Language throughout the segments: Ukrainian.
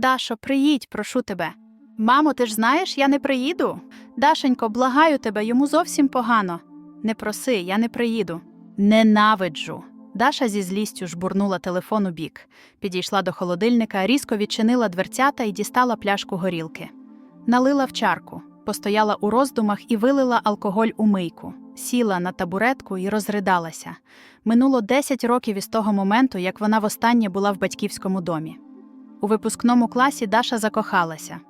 Дашо, приїдь, прошу тебе. Мамо, ти ж знаєш, я не приїду. Дашенько, благаю тебе, йому зовсім погано. Не проси, я не приїду. Ненавиджу. Даша зі злістю жбурнула телефон у бік, підійшла до холодильника, різко відчинила дверцята і дістала пляшку горілки. Налила в чарку, постояла у роздумах і вилила алкоголь у мийку, сіла на табуретку і розридалася. Минуло 10 років із того моменту, як вона востаннє була в батьківському домі. У випускному класі Даша закохалася.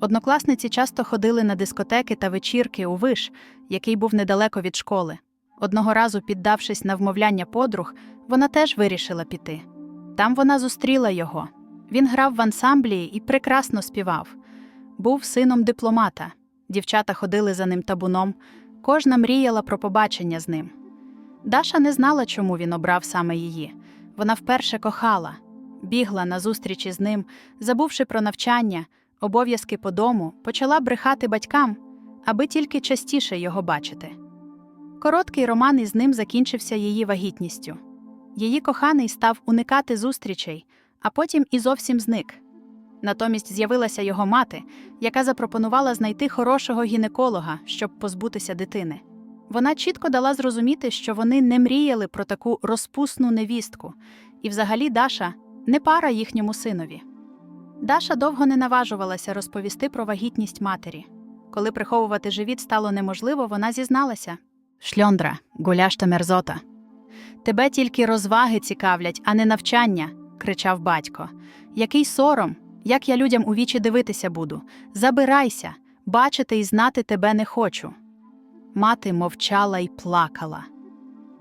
Однокласниці часто ходили на дискотеки та вечірки у виш, який був недалеко від школи. Одного разу, піддавшись на вмовляння подруг, вона теж вирішила піти. Там вона зустріла його. Він грав в ансамблі і прекрасно співав. Був сином дипломата. Дівчата ходили за ним табуном, кожна мріяла про побачення з ним. Даша не знала, чому він обрав саме її. Вона вперше кохала, бігла на зустрічі з ним, забувши про навчання, обов'язки по дому, почала брехати батькам, аби тільки частіше його бачити. Короткий роман із ним закінчився її вагітністю. Її коханий став уникати зустрічей, а потім і зовсім зник. Натомість з'явилася його мати, яка запропонувала знайти хорошого гінеколога, щоб позбутися дитини. Вона чітко дала зрозуміти, що вони не мріяли про таку розпусну невістку, і взагалі Даша не пара їхньому синові. Даша довго не наважувалася розповісти про вагітність матері. Коли приховувати живіт стало неможливо, вона зізналася Шльондра, гуляш та мерзота. Тебе тільки розваги цікавлять, а не навчання, кричав батько. Який сором, як я людям у вічі дивитися буду. Забирайся, бачити і знати тебе не хочу. Мати мовчала й плакала.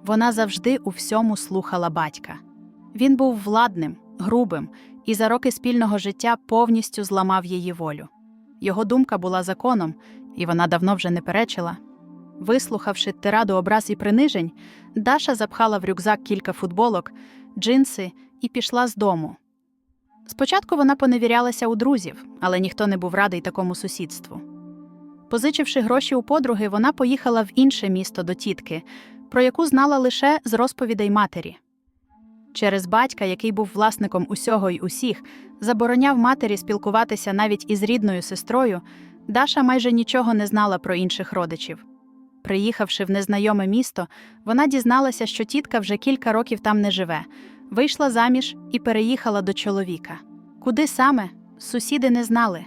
Вона завжди у всьому слухала батька. Він був владним, грубим і за роки спільного життя повністю зламав її волю. Його думка була законом, і вона давно вже не перечила. Вислухавши тираду образ і принижень, Даша запхала в рюкзак кілька футболок, джинси і пішла з дому. Спочатку вона поневірялася у друзів, але ніхто не був радий такому сусідству. Позичивши гроші у подруги, вона поїхала в інше місто до тітки, про яку знала лише з розповідей матері. Через батька, який був власником усього й усіх, забороняв матері спілкуватися навіть із рідною сестрою, Даша майже нічого не знала про інших родичів. Приїхавши в незнайоме місто, вона дізналася, що тітка вже кілька років там не живе, вийшла заміж і переїхала до чоловіка. Куди саме сусіди не знали.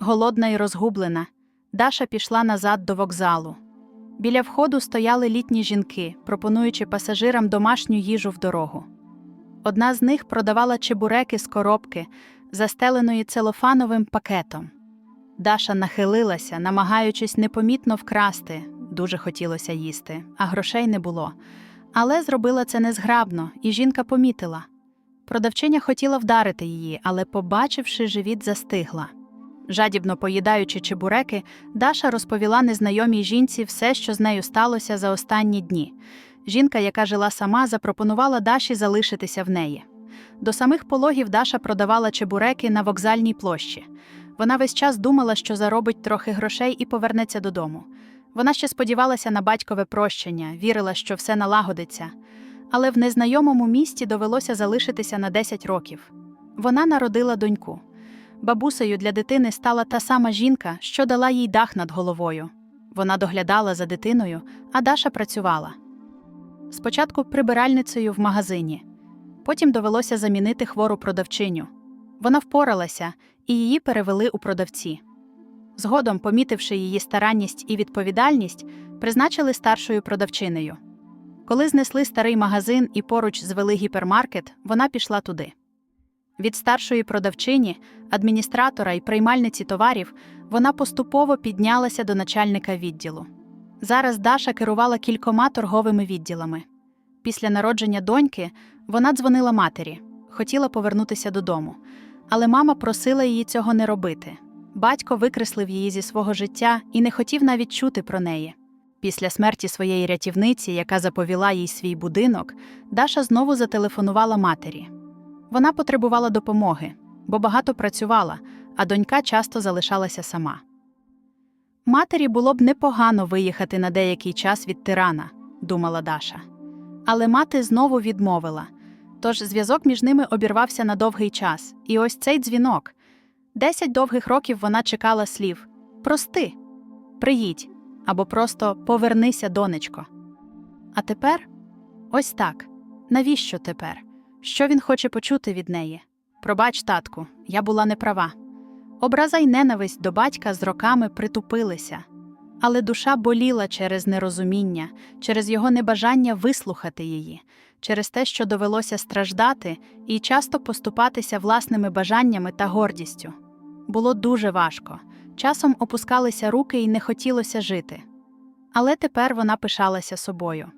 Голодна і розгублена, Даша пішла назад до вокзалу. Біля входу стояли літні жінки, пропонуючи пасажирам домашню їжу в дорогу. Одна з них продавала чебуреки з коробки, застеленої целофановим пакетом. Даша нахилилася, намагаючись непомітно вкрасти, дуже хотілося їсти, а грошей не було. Але зробила це незграбно, і жінка помітила. Продавчиня хотіла вдарити її, але, побачивши живіт, застигла. Жадібно поїдаючи чебуреки, Даша розповіла незнайомій жінці все, що з нею сталося за останні дні. Жінка, яка жила сама, запропонувала Даші залишитися в неї. До самих пологів Даша продавала чебуреки на вокзальній площі. Вона весь час думала, що заробить трохи грошей і повернеться додому. Вона ще сподівалася на батькове прощення, вірила, що все налагодиться. Але в незнайомому місті довелося залишитися на 10 років. Вона народила доньку. Бабусею для дитини стала та сама жінка, що дала їй дах над головою. Вона доглядала за дитиною, а Даша працювала. Спочатку прибиральницею в магазині, потім довелося замінити хвору продавчиню. Вона впоралася, і її перевели у продавці. Згодом, помітивши її старанність і відповідальність, призначили старшою продавчинею. Коли знесли старий магазин і поруч звели гіпермаркет, вона пішла туди. Від старшої продавчині, адміністратора і приймальниці товарів вона поступово піднялася до начальника відділу. Зараз Даша керувала кількома торговими відділами. Після народження доньки вона дзвонила матері, хотіла повернутися додому, але мама просила її цього не робити. Батько викреслив її зі свого життя і не хотів навіть чути про неї. Після смерті своєї рятівниці, яка заповіла їй свій будинок, Даша знову зателефонувала матері. Вона потребувала допомоги, бо багато працювала, а донька часто залишалася сама. Матері було б непогано виїхати на деякий час від тирана, думала Даша. Але мати знову відмовила Тож зв'язок між ними обірвався на довгий час. І ось цей дзвінок. Десять довгих років вона чекала слів Прости, приїдь або просто повернися, донечко. А тепер ось так. Навіщо тепер? Що він хоче почути від неї? Пробач, татку, я була неправа. Образа й ненависть до батька з роками притупилися, але душа боліла через нерозуміння, через його небажання вислухати її, через те, що довелося страждати і часто поступатися власними бажаннями та гордістю. Було дуже важко, часом опускалися руки і не хотілося жити. Але тепер вона пишалася собою.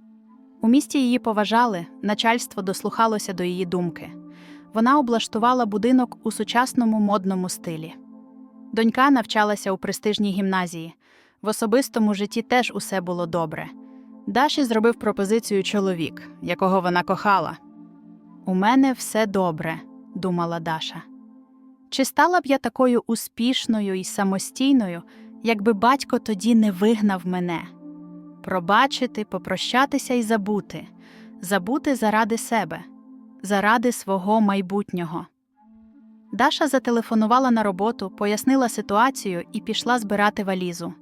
У місті її поважали, начальство дослухалося до її думки. Вона облаштувала будинок у сучасному модному стилі. Донька навчалася у престижній гімназії. В особистому житті теж усе було добре. Даші зробив пропозицію чоловік, якого вона кохала. У мене все добре, думала Даша. Чи стала б я такою успішною і самостійною, якби батько тоді не вигнав мене? Пробачити, попрощатися і забути, забути заради себе, заради свого майбутнього. Даша зателефонувала на роботу, пояснила ситуацію і пішла збирати валізу.